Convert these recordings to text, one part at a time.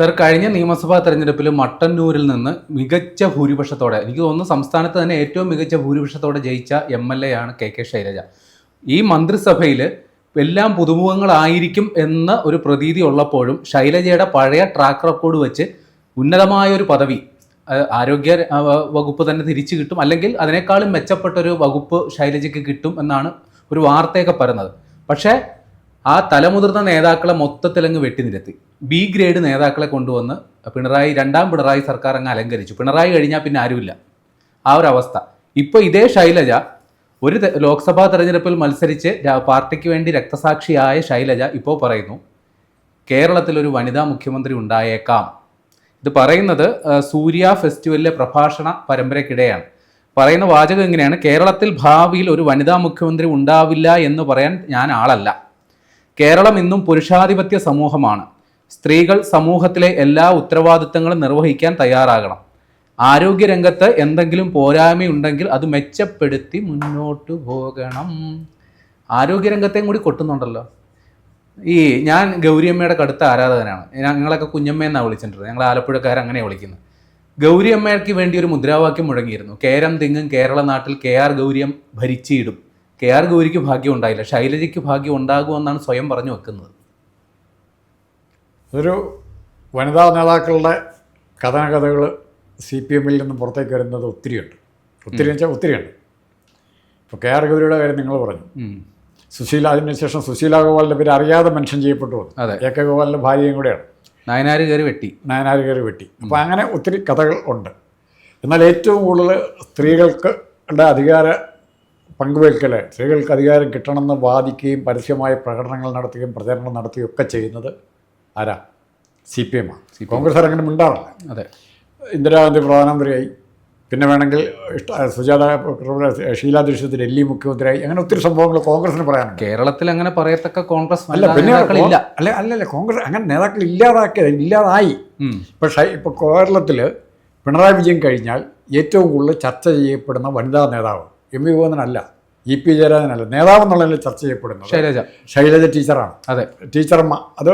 Sir കഴിഞ്ഞ നിയമസഭാ തെരഞ്ഞെടുപ്പിൽ മട്ടന്നൂരിൽ നിന്ന് മികച്ച ഭൂരിപക്ഷത്തോടെ എനിക്ക് തോന്നുന്നു സംസ്ഥാനത്ത് തന്നെ ഏറ്റവും മികച്ച ഭൂരിപക്ഷത്തോടെ ജയിച്ച എം എൽ എ ആണ് കെ കെ ശൈലജ. ഈ മന്ത്രിസഭയിൽ എല്ലാം പുതുമുഖങ്ങളായിരിക്കും എന്ന ഒരു പ്രതീതി ഉള്ളപ്പോഴും ശൈലജയുടെ പഴയ ട്രാക്ക് റെക്കോർഡ് വെച്ച് ഉന്നതമായ ഒരു പദവി ആരോഗ്യ വകുപ്പ് തന്നെ തിരിച്ചു കിട്ടും. അല്ലെങ്കിൽ അതിനേക്കാളും മെച്ചപ്പെട്ട ഒരു വകുപ്പ് ശൈലജയ്ക്ക് കിട്ടും എന്നാണ് ഒരു വാർത്തയൊക്കെ പറയുന്നത്. പക്ഷേ ആ തലമുതിർന്ന നേതാക്കളെ മൊത്തത്തിലങ്ങ് വെട്ടിനിരത്തി ബി ഗ്രേഡ് നേതാക്കളെ കൊണ്ടുവന്ന് പിണറായി രണ്ടാം പിണറായി സർക്കാർ അങ്ങ് അലങ്കരിച്ചു. പിണറായി കഴിഞ്ഞാൽ പിന്നെ ആരുമില്ല. ആ ഒരു അവസ്ഥ. ഇപ്പോൾ ഇതേ ശൈലജ ഒരു ലോക്സഭാ തെരഞ്ഞെടുപ്പിൽ മത്സരിച്ച് പാർട്ടിക്ക് വേണ്ടി രക്തസാക്ഷിയായ ശൈലജ ഇപ്പോൾ പറയുന്നു കേരളത്തിൽ ഒരു വനിതാ മുഖ്യമന്ത്രി ഉണ്ടായേക്കാം. ഇത് പറയുന്നത് സൂര്യ ഫെസ്റ്റിവലിലെ പ്രഭാഷണ പരമ്പരയ്ക്കിടെയാണ്. പറയുന്ന വാചകം എങ്ങനെയാണ് കേരളത്തിൽ ഭാവിയിൽ ഒരു വനിതാ മുഖ്യമന്ത്രി ഉണ്ടാവില്ല എന്ന് പറയാൻ ഞാൻ ആളല്ല. കേരളം ഇന്നും പുരുഷാധിപത്യ സമൂഹമാണ്. സ്ത്രീകൾ സമൂഹത്തിലെ എല്ലാ ഉത്തരവാദിത്തങ്ങളും നിർവഹിക്കാൻ തയ്യാറാകണം. ആരോഗ്യരംഗത്ത് എന്തെങ്കിലും പോരായ്മയുണ്ടെങ്കിൽ അത് മെച്ചപ്പെടുത്തി മുന്നോട്ട് പോകണം. ആരോഗ്യരംഗത്തെയും കൂടി കൊട്ടുന്നുണ്ടല്ലോ. ഈ ഞാൻ ഗൗരിയമ്മയുടെ കടുത്ത ആരാധകനാണ്. ഞങ്ങളൊക്കെ കുഞ്ഞമ്മ എന്നാണ് വിളിച്ചിട്ടുണ്ട് ഞങ്ങൾ ആലപ്പുഴക്കാർ അങ്ങനെയാണ് വിളിക്കുന്നത് ഗൗരിയമ്മയ്ക്ക് വേണ്ടി ഒരു മുദ്രാവാക്യം മുഴങ്ങിയിരുന്നു. കേരം തിങ്ങും കേരള നാട്ടിൽ കെ ആർ ഗൗരിയം ഭരിച്ചിടും. കെ ആർ ഗൗരിക്ക് ഭാഗ്യം ഉണ്ടായില്ല. ശൈലജയ്ക്ക് ഭാഗ്യം ഉണ്ടാകുമെന്നാണ് സ്വയം പറഞ്ഞു വെക്കുന്നത്. ഒരു വനിതാ നേതാക്കളുടെ കഥനകഥകൾ സി പി എമ്മിൽ നിന്ന് പുറത്തേക്ക് വരുന്നത് ഒത്തിരിയുണ്ട്. ഒത്തിരി എന്ന് വെച്ചാൽ ഒത്തിരിയുണ്ട്. ഇപ്പോൾ കെ ആർ ഗൗരിയുടെ കാര്യം നിങ്ങൾ പറഞ്ഞു. സുശീല അതിനുശേഷം സുശീല ഗോപാലിന്റെ പേര് അറിയാതെ മെൻഷൻ ചെയ്യപ്പെട്ടു അതെ. എ കെ ഗോപാലിന്റെ ഭാര്യയും കൂടെയാണ്. നയനാര് കയറി വെട്ടി. നയനാർ കയറി വെട്ടി. അപ്പോൾ അങ്ങനെ ഒത്തിരി കഥകൾ ഉണ്ട്. എന്നാൽ ഏറ്റവും കൂടുതൽ സ്ത്രീകൾക്ക് അധികാര പങ്കുവയ്ക്കൽ സ്ത്രീകൾക്ക് അധികാരം കിട്ടണമെന്ന് വാദിക്കുകയും പരസ്യമായ പ്രകടനങ്ങൾ നടത്തുകയും പ്രചരണം നടത്തുകയും ഒക്കെ ചെയ്യുന്നത് ആരാ? സി പി എമ്മാണ് കോൺഗ്രസ് അങ്ങനെ മിണ്ടാറില്ല. അതെ. ഇന്ദിരാഗാന്ധി പ്രധാനമന്ത്രിയായി. പിന്നെ വേണമെങ്കിൽ ഇഷ്ട സുജാത ഷീലാ ദീക്ഷിത് ഡൽഹി മുഖ്യമന്ത്രിയായി. അങ്ങനെ ഒത്തിരി സംഭവങ്ങൾ കോൺഗ്രസിന് പറയാനുണ്ട്. കേരളത്തിൽ അങ്ങനെ പറയത്തക്ക കോൺഗ്രസ് അല്ല പിന്നെ അല്ല അല്ല അല്ലല്ല കോൺഗ്രസ് അങ്ങനെ നേതാക്കൾ ഇല്ലാതാക്കിയത് ഇല്ലാതായി. പക്ഷേ ഇപ്പോൾ കേരളത്തിൽ പിണറായി വിജയൻ കഴിഞ്ഞാൽ ഏറ്റവും കൂടുതൽ ചർച്ച ചെയ്യപ്പെടുന്ന വനിതാ നേതാവ് എം വി ഗോവിന്ദനല്ല ഇ പി ജയരാജനല്ല നേതാവ് എന്നുള്ളതിൽ ചർച്ച ചെയ്യപ്പെടുന്നത് ശൈലജ. ശൈലജ ടീച്ചറാണ്. അതെ. ടീച്ചർമ്മ അത്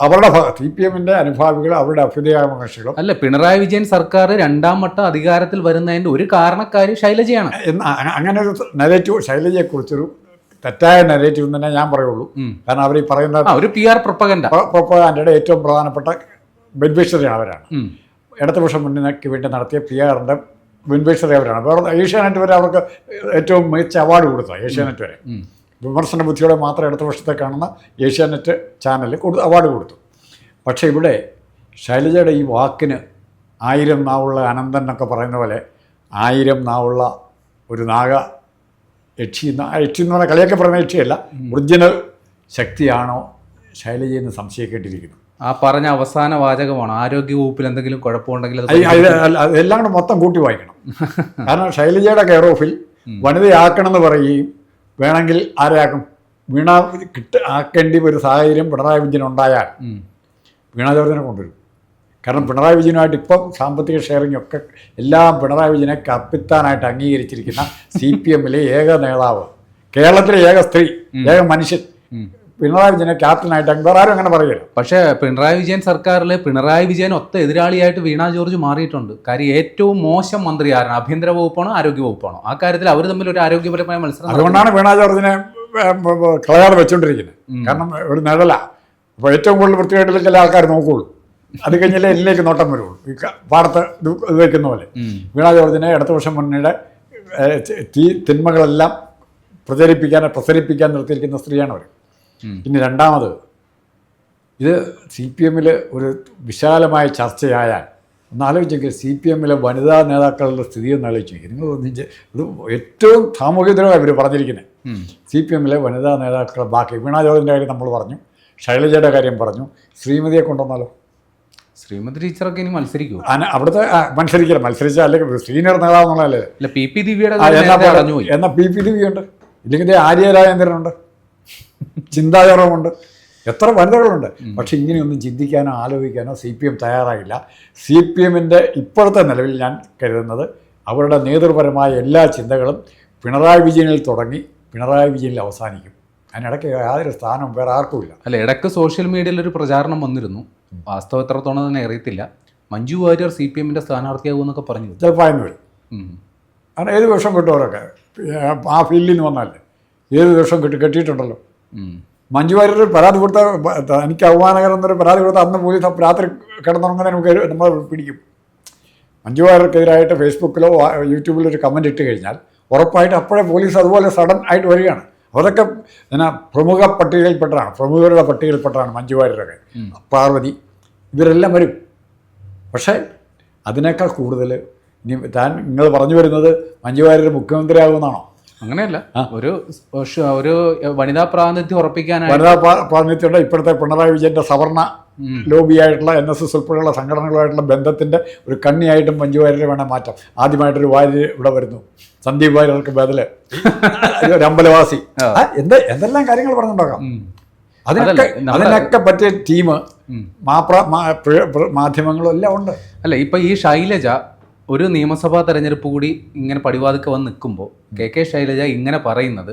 അവരുടെ ഭാഗത്ത് സി പി എമ്മിന്റെ അനുഭാവികൾ അവരുടെ അഭ്യുദയാകാംക്ഷികളും അല്ല പിണറായി വിജയൻ സർക്കാർ രണ്ടാം വട്ടം അധികാരത്തിൽ വരുന്നതിന്റെ ഒരു കാരണക്കാരി ശൈലജയാണ്. എന്ന് അങ്ങനെ ഒരു നെഗറ്റീവ് ശൈലജയെക്കുറിച്ചൊരു തെറ്റായ നെഗറ്റീവ് എന്ന് തന്നെ ഞാൻ പറയുള്ളൂ. കാരണം അവർ ഈ പറയുന്ന ഒരു പി ആർ പ്രൊപ്പഗൻഡ പ്രൊപ്പഗാൻഡയുടെ ഏറ്റവും പ്രധാനപ്പെട്ട ബെനിഫിഷ്യറിയാണ് അവരാണ്. ഇടതുപക്ഷ മുന്നണിക്ക് വേണ്ടി നടത്തിയ പി ആറിന്റെ ബെനിഫിഷ്യറി അവരാണ് വേറെ ഏഷ്യാനെറ്റ് വരെ അവർക്ക് ഏറ്റവും മികച്ച അവാർഡ് കൊടുത്തത് ഏഷ്യാനെറ്റ് വരെ. വിമർശന ബുദ്ധിയോടെ മാത്രം അടുത്ത വർഷത്തെ കാണുന്ന ഏഷ്യാനെറ്റ് ചാനൽ കൊടുത്ത് അവാർഡ് കൊടുത്തു. പക്ഷേ ഇവിടെ ശൈലജയുടെ ഈ വാക്കിന് ആയിരം നാവുള്ള അനന്തൻ എന്നൊക്കെ പറയുന്ന പോലെ ആയിരം നാവുള്ള ഒരു നാഗ യക്ഷി യക്ഷി എന്ന് പറഞ്ഞാൽ കളിയൊക്കെ പറയുന്ന യക്ഷിയല്ല ഒറിജിനൽ ശക്തിയാണോ ശൈലജയെന്ന് സംശയിക്കേണ്ടിയിരിക്കുന്നു. ആ പറഞ്ഞ അവസാന വാചകമാണ് ആരോഗ്യ വകുപ്പിൽ എന്തെങ്കിലും കുഴപ്പമുണ്ടെങ്കിൽ എല്ലാം കൂടെ മൊത്തം കൂട്ടി വായിക്കണം. കാരണം ശൈലജയുടെ കെയർ ഓഫിൽ വനിതയാക്കണമെന്ന് പറയുകയും വേണമെങ്കിൽ ആരെയാക്കും? വീണ കിട്ട ആക്കേണ്ടി ഒരു സാഹചര്യം പിണറായി വിജയൻ ഉണ്ടായാൽ. വീണ ജോർജിനെ കൊണ്ടുവരും. കാരണം പിണറായി വിജയനുമായിട്ട് ഇപ്പം സാമ്പത്തിക ഷെയറിംഗ് ഒക്കെ എല്ലാം പിണറായി വിജയനെ കപ്പിത്താനായിട്ട് അംഗീകരിച്ചിരിക്കുന്ന സി പി എമ്മിലെ ഏക നേതാവ്. കേരളത്തിലെ ഏക സ്ത്രീ ഏക മനുഷ്യൻ. പിണറായി വിജയനെ ക്യാപ്റ്റനായിട്ട് വേറെ ആരും അങ്ങനെ പറയില്ല. പക്ഷേ പിണറായി വിജയൻ സർക്കാരിൽ പിണറായി വിജയൻ ഒത്ത എതിരാളിയായിട്ട് വീണ ജോർജ് മാറിയിട്ടുണ്ട്. കാര്യം ഏറ്റവും മോശം മന്ത്രി ആരാണ്? ആഭ്യന്തര വകുപ്പാണോ ആരോഗ്യ വകുപ്പാണോ? ആ കാര്യത്തിൽ അവർ തമ്മിൽ ഒരു ആരോഗ്യപരമായ മത്സരം അതുകൊണ്ടാണ് വീണ ജോർജിനെ കളയാതെ വെച്ചുകൊണ്ടിരിക്കുന്നത് കാരണം ഒരു നിഴല. അപ്പോൾ ഏറ്റവും കൂടുതൽ വൃത്തിയായിട്ടുള്ള ചില ആൾക്കാർ നോക്കുകയുള്ളൂ അത് കഴിഞ്ഞാലേ എന്നിലേക്ക് നോട്ടം വരുള്ളൂ. ഈ പാടത്ത് ഇത് വെക്കുന്ന പോലെ. വീണ ജോർജിനെ ഇടതുപക്ഷം മുന്നണിയുടെ തീ തിന്മകളെല്ലാം പ്രചരിപ്പിക്കാൻ പ്രസരിപ്പിക്കാൻ നിർത്തിയിരിക്കുന്ന സ്ത്രീയാണ് അവർ ഇനി രണ്ടാമത് ഇത് സി പി എമ്മിൽ ഒരു വിശാലമായ ചർച്ചയായാൽ ഒന്ന് ആലോചിച്ചെങ്കിൽ സി പി എമ്മിലെ വനിതാ നേതാക്കളുടെ സ്ഥിതി ഒന്ന് ആലോചിച്ചു നിങ്ങൾ ഒന്നിച്ച് ഇത് ഏറ്റവും സാമൂഹ്യതരമായി ഇവർ പറഞ്ഞിരിക്കുന്നത്. സി പി എമ്മിലെ വനിതാ നേതാക്കൾ ബാക്കി വീണ ജോർജിന്റെ കാര്യം നമ്മൾ പറഞ്ഞു ശൈലജയുടെ കാര്യം പറഞ്ഞു ശ്രീമതിയെ കൊണ്ടുവന്നാലോ? ശ്രീമതി ടീച്ചറൊക്കെ ഇനി മത്സരിക്കും അവിടുത്തെ മത്സരിക്കില്ല. മത്സരിച്ചാൽ അല്ലെങ്കിൽ സീനിയർ നേതാവ് എന്നുള്ളതല്ലേ? പി പി ദിവ്യയുടെ എന്നാൽ എന്നാ പി ദിവ്യ ഉണ്ട്? ഇല്ലെങ്കിൽ ആര്യ രാജേന്ദ്രനുണ്ട്? ചിന്താചാരമുണ്ട് എത്ര വനിതകളുണ്ട്. പക്ഷെ ഇങ്ങനെയൊന്നും ചിന്തിക്കാനോ ആലോചിക്കാനോ സി പി എം തയ്യാറായില്ല. സി പി എമ്മിന്റെ ഇപ്പോഴത്തെ നിലവിൽ ഞാൻ കരുതുന്നത് അവരുടെ നേതൃപരമായ എല്ലാ ചിന്തകളും പിണറായി വിജയനിൽ തുടങ്ങി പിണറായി വിജയനിൽ അവസാനിക്കും. അതിനിടയ്ക്ക് യാതൊരു സ്ഥാനം വേറെ ആർക്കുമില്ല അല്ല ഇടയ്ക്ക് സോഷ്യൽ മീഡിയയിൽ ഒരു പ്രചാരണം വന്നിരുന്നു. വാസ്തവം എത്രത്തോളം തന്നെ അറിയത്തില്ല. മഞ്ജു വാര്യർ സി പി എമ്മിന്റെ സ്ഥാനാർത്ഥിയാകുമെന്നൊക്കെ പറഞ്ഞു ചിലപ്പോൾ വരും. കാരണം ഏത് വിഷം കിട്ടും അവരൊക്കെ? ആ ഫീൽഡിൽ നിന്ന് വന്നല്ലേ ഏത് വിഷം കിട്ടി കെട്ടിയിട്ടുണ്ടല്ലോ. മഞ്ജു വാര്യർ പരാതി കൊടുത്ത എനിക്ക് അവമാനകരം എന്നൊരു പരാതി കൊടുത്ത അന്ന് പോലീസ് രാത്രി കിടന്നുറങ്ങുന്നതിന് നമുക്ക് നമ്മൾ പിടിക്കും. മഞ്ജു വാര്യർക്കെതിരായിട്ട് ഫേസ്ബുക്കിലോ യൂട്യൂബിലോ ഒരു കമന്റ് ഇട്ട് കഴിഞ്ഞാൽ ഉറപ്പായിട്ട് അപ്പോഴേ പോലീസ് അതുപോലെ സഡൻ ആയിട്ട് വരികയാണ്. അവരൊക്കെ എന്നാ പ്രമുഖ പട്ടികയിൽപ്പെട്ടതാണ് പ്രമുഖരുടെ പട്ടികയിൽപ്പെട്ടതാണ് മഞ്ജു വാര്യരൊക്കെ. പാർവതി ഇവരെല്ലാം വരും. പക്ഷേ അതിനേക്കാൾ കൂടുതൽ ഇനി താൻ നിങ്ങൾ പറഞ്ഞു വരുന്നത് മഞ്ജു വാര്യർ മുഖ്യമന്ത്രിയാകുമെന്നാണോ? അങ്ങനെയല്ല. ഒരു ഒരു വനിതാ പ്രാതിനിധ്യം ഉറപ്പിക്കാനായി വനിതാ പ്രാതിനിധ്യമുള്ള ഇപ്പോഴത്തെ പിണറായി വിജയന്റെ സവർണ ലോബിയായിട്ടുള്ള എൻ എസ് എസ് ഉൾപ്പെടെയുള്ള സംഘടനകളുമായിട്ടുള്ള ബന്ധത്തിന്റെ ഒരു കണ്ണിയായിട്ടും മഞ്ജു വാര്യരെ വേണം മാറ്റം. ആദ്യമായിട്ടൊരു വാര്യർ ഇവിടെ വരുന്നു. സന്ദീപ് വാര്യർക്ക് ബദൽ. ഒരു അമ്പലവാസി. എന്ത് എന്തെല്ലാം കാര്യങ്ങൾ പറഞ്ഞുണ്ടാക്കാം. അതിനൊക്കെ അതിനൊക്കെ പറ്റിയ ടീം മാപ്ര മാധ്യമങ്ങളും എല്ലാം ഉണ്ട്. അല്ല ഇപ്പൊ ഈ ശൈലജ ഒരു നിയമസഭാ തെരഞ്ഞെടുപ്പ് കൂടി ഇങ്ങനെ പടിവാതിക്ക വന്ന് നിൽക്കുമ്പോൾ കെ കെ ശൈലജ ഇങ്ങനെ പറയുന്നത്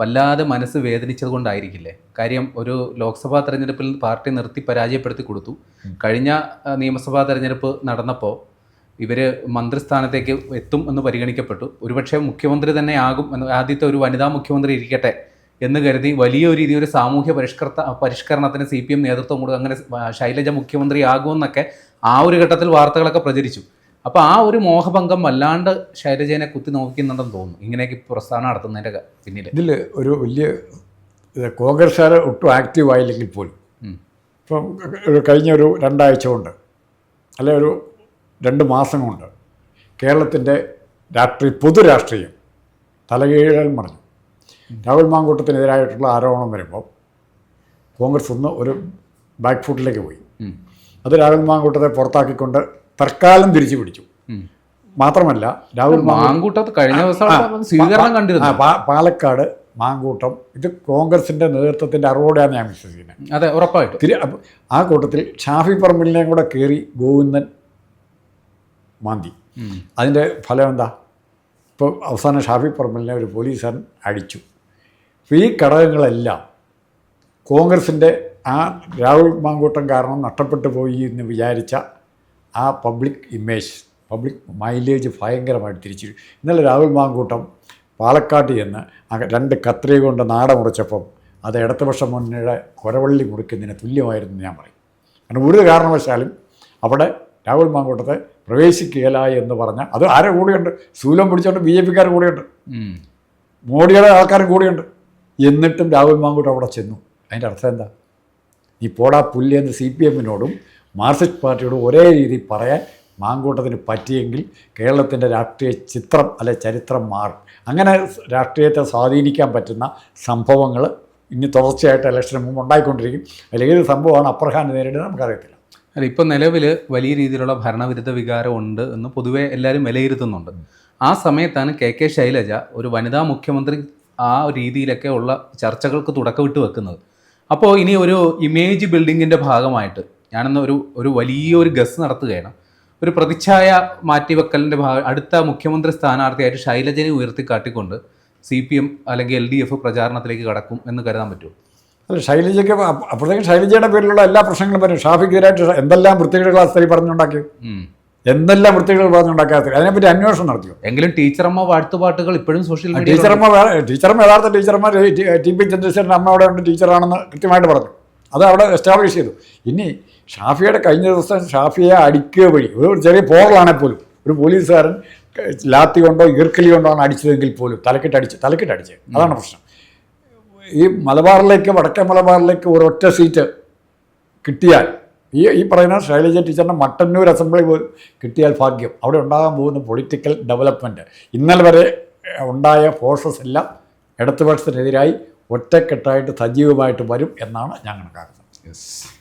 വല്ലാതെ മനസ്സ് വേദനിച്ചത് കൊണ്ടായിരിക്കില്ലേ? കാര്യം ഒരു ലോക്സഭാ തെരഞ്ഞെടുപ്പിൽ പാർട്ടി നിർത്തി പരാജയപ്പെടുത്തി കൊടുത്തു. കഴിഞ്ഞ നിയമസഭാ തെരഞ്ഞെടുപ്പ് നടന്നപ്പോൾ ഇവർ മന്ത്രിസ്ഥാനത്തേക്ക് എത്തും എന്ന് പരിഗണിക്കപ്പെട്ടു. ഒരുപക്ഷെ മുഖ്യമന്ത്രി തന്നെ ആകും എന്ന് ആദ്യത്തെ ഒരു വനിതാ മുഖ്യമന്ത്രി ഇരിക്കട്ടെ എന്ന് കരുതി വലിയ രീതി ഒരു സാമൂഹ്യ പരിഷ്കർത്ത പരിഷ്കരണത്തിന് സി പി എം നേതൃത്വം കൊടുക്കും അങ്ങനെ ശൈലജ മുഖ്യമന്ത്രി ആകുമെന്നൊക്കെ ആ ഒരു ഘട്ടത്തിൽ വാർത്തകളൊക്കെ പ്രചരിച്ചു. അപ്പോൾ ആ ഒരു മോഹഭംഗം വല്ലാണ്ട് ശൈലജേനെ കുത്തി നോക്കുന്നുണ്ടെന്ന് തോന്നുന്നു. ഇങ്ങനെയൊക്കെ പ്രസ്ഥാനം നടത്തുന്നതിന്റെ പിന്നിൽ ഇതിൽ ഒരു വലിയ കോൺഗ്രസ്സുകാർ ഒട്ടും ആക്റ്റീവ് ആയില്ലെങ്കിൽ പോലും. ഇപ്പം ഒരു കഴിഞ്ഞ ഒരു രണ്ടാഴ്ച കൊണ്ട് അല്ലെ ഒരു രണ്ട് മാസം കൊണ്ട് കേരളത്തിന്റെ രാഷ്ട്രീയ പൊതു രാഷ്ട്രീയം തലകീഴൽ മറിഞ്ഞു. രാഹുൽ മാങ്കൂട്ടത്തിനെതിരായിട്ടുള്ള ആരോപണം വരുമ്പോൾ കോൺഗ്രസ് ഒന്ന് ഒരു ബാക്ക് ഫുട്ടിലേക്ക് പോയി. അത് രാഹുൽ മാങ്കൂട്ടത്തെ പുറത്താക്കിക്കൊണ്ട് തൽക്കാലം തിരിച്ചു പിടിച്ചു. മാത്രമല്ല രാഹുൽ മാങ്കൂട്ടം മാങ്കൂട്ടത്ത് കഴിഞ്ഞ ദിവസം സ്വീകരണം കണ്ടിരുന്നു പാലക്കാട് മാങ്കൂട്ടം ഇത് കോൺഗ്രസിന്റെ നേതൃത്വത്തിന്റെ അറിവോടെയാണ് ഞാൻ വിശ്വസിക്കുന്നത്. അതെ ഉറപ്പായിട്ടും. തിരി ആ കൂട്ടത്തിൽ ഷാഫി പറമ്പിലിനെയും കൂടെ കയറി ഗോവിന്ദൻ മാന്തി. അതിന്റെ അതിന്റെ ഫലം എന്താ? ഇപ്പോൾ അവസാനം ഷാഫി പറമ്പിലിനെ ഒരു പോലീസുകാരൻ അടിച്ചു. അപ്പോൾ ഈ ഘടകങ്ങളെല്ലാം കോൺഗ്രസിന്റെ ആ രാഹുൽ മാങ്കൂട്ടം കാരണം നഷ്ടപ്പെട്ടു പോയി എന്ന് വിചാരിച്ച ആ പബ്ലിക് ഇമേജ് പബ്ലിക് മൈലേജ് ഭയങ്കരമായിട്ട് തിരിച്ചു ഇന്നലെ രാഹുൽ മാങ്കൂട്ടം പാലക്കാട്ട് ചെന്ന് രണ്ട് കത്രിക കൊണ്ട് നാട മുറിച്ചപ്പം അത് ഇടതുപക്ഷ മുന്നണിയുടെ കൊരവള്ളി മുറിക്കുന്നതിന് തുല്യമായിരുന്നു ഞാൻ പറയും. കാരണം ഒരു കാരണവശാലും അവിടെ രാഹുൽ മാങ്കൂട്ടത്തെ പ്രവേശിക്കുകയില്ല എന്ന് പറഞ്ഞ അത് ആരെ കൂടെയുണ്ട്? ശൂലം പിടിച്ചോണ്ട് ബി ജെ പിക്കാർ കൂടെയുണ്ട്. മോഡിയുടെ ആൾക്കാരും കൂടെയുണ്ട്. എന്നിട്ടും രാഹുൽ മാങ്കൂട്ടം അവിടെ ചെന്നു. അതിന്റെ അർത്ഥം എന്താ? നീ പോടാ പുല്ല് എന്ന് സി പി എമ്മിനോടും മാർക്സിസ്റ്റ് പാർട്ടിയോട് ഒരേ രീതിയിൽ പറയാൻ മാങ്കൂട്ടത്തിന് പറ്റിയെങ്കിൽ കേരളത്തിന്റെ രാഷ്ട്രീയ ചിത്രം അല്ലെ ചരിത്രം മാറും. അങ്ങനെ രാഷ്ട്രീയത്തെ സ്വാധീനിക്കാൻ പറ്റുന്ന സംഭവങ്ങൾ ഇനി തുടർച്ചയായിട്ട് ഇലക്ഷന് മുമ്പ് ഉണ്ടായിക്കൊണ്ടിരിക്കും. അതിൽ ഏത് സംഭവമാണ് അപ്രഹാൻ നേരിടുന്നത് നമുക്കറിയത്തില്ല. അല്ല ഇപ്പോൾ നിലവിൽ വലിയ രീതിയിലുള്ള ഭരണവിരുദ്ധ വികാരം ഉണ്ട് എന്ന് പൊതുവേ എല്ലാവരും വിലയിരുത്തുന്നുണ്ട്. ആ സമയത്താണ് കെ കെ ശൈലജ ഒരു വനിതാ മുഖ്യമന്ത്രി ആ രീതിയിലൊക്കെ ഉള്ള ചർച്ചകൾക്ക് തുടക്കമിട്ട് വെക്കുന്നത്. അപ്പോൾ ഇനി ഒരു ഇമേജ് ബിൽഡിങ്ങിന്റെ ഭാഗമായിട്ട് ഞാനന്ന് ഒരു ഒരു വലിയൊരു ഗസ് നടത്തുകയാണ്. ഒരു പ്രതിച്ഛായ മാറ്റിവെക്കലിന്റെ ഭാഗം അടുത്ത മുഖ്യമന്ത്രി സ്ഥാനാർത്ഥിയായിട്ട് ശൈലജനെ ഉയർത്തിക്കാട്ടിക്കൊണ്ട് സി പി എം അല്ലെങ്കിൽ എൽ ഡി എഫ് പ്രചാരണത്തിലേക്ക് കടക്കും എന്ന് കരുതാൻ പറ്റുമോ? അല്ല ശൈലജയ്ക്ക് അപ്പ- അപ്പോഴത്തേക്കും ശൈലജയുടെ പേരിലുള്ള എല്ലാ പ്രശ്നങ്ങളും പറയും ഷാഫിക്കെതിരായിട്ട് എന്തെല്ലാം വൃത്തികേടുകൾ ആ സ്ത്രീ പറഞ്ഞുണ്ടാക്കി? എന്തെല്ലാം വൃത്തികേടുകൾ പറഞ്ഞുണ്ടാക്കിയ സ്ത്രീ അതിനെപ്പറ്റി അന്വേഷണം നടത്തിയോ? എങ്കിലും ടീച്ചറമ്മ വാഴ്ത്തുപാട്ടുകൾ ഇപ്പോഴും സോഷ്യൽ മീഡിയ ടീച്ചറമ്മ ടീച്ചറമ്മ യഥാർത്ഥ ടീച്ചർമാർ ടി പി ചന്ദ്രശേഖരൻ അമ്മ അവിടെ ഉണ്ട് ടീച്ചറാണെന്ന് കൃത്യമായിട്ട് പറഞ്ഞു. അത് അവിടെ എസ്റ്റാബ്ലിഷ് ചെയ്തു. ഇനി ഷാഫിയുടെ കഴിഞ്ഞ ദിവസം ഷാഫിയെ അടിക്കുക വഴി ഒരു ചെറിയ പോറലാണെങ്കിൽ പോലും. ഒരു പോലീസുകാരൻ ലാത്തി കൊണ്ടോ ഈർക്കലി കൊണ്ടോ ആണ് അടിച്ചതെങ്കിൽ പോലും തലക്കിട്ട് അടിച്ച് തലക്കിട്ട് അടിച്ച്. അതാണ് പ്രശ്നം. ഈ മലബാറിലേക്ക് വടക്കേ മലബാറിലേക്ക് ഒരൊറ്റ സീറ്റ് കിട്ടിയാൽ ഈ ഈ പറയുന്ന ശൈലജ ടീച്ചറിന്റെ മട്ടന്നൂർ അസംബ്ലി കിട്ടിയാൽ ഭാഗ്യം. അവിടെ ഉണ്ടാകാൻ പോകുന്ന പൊളിറ്റിക്കൽ ഡെവലപ്മെന്റ് ഇന്നലെ വരെ ഉണ്ടായ ഫോഴ്സസ് എല്ലാം ഇടതുപക്ഷത്തിനെതിരായി ഒറ്റക്കെട്ടായിട്ട് സജീവമായിട്ട് വരും എന്നാണ് ഞാൻ കണക്കാക്കുന്നത്. Yes.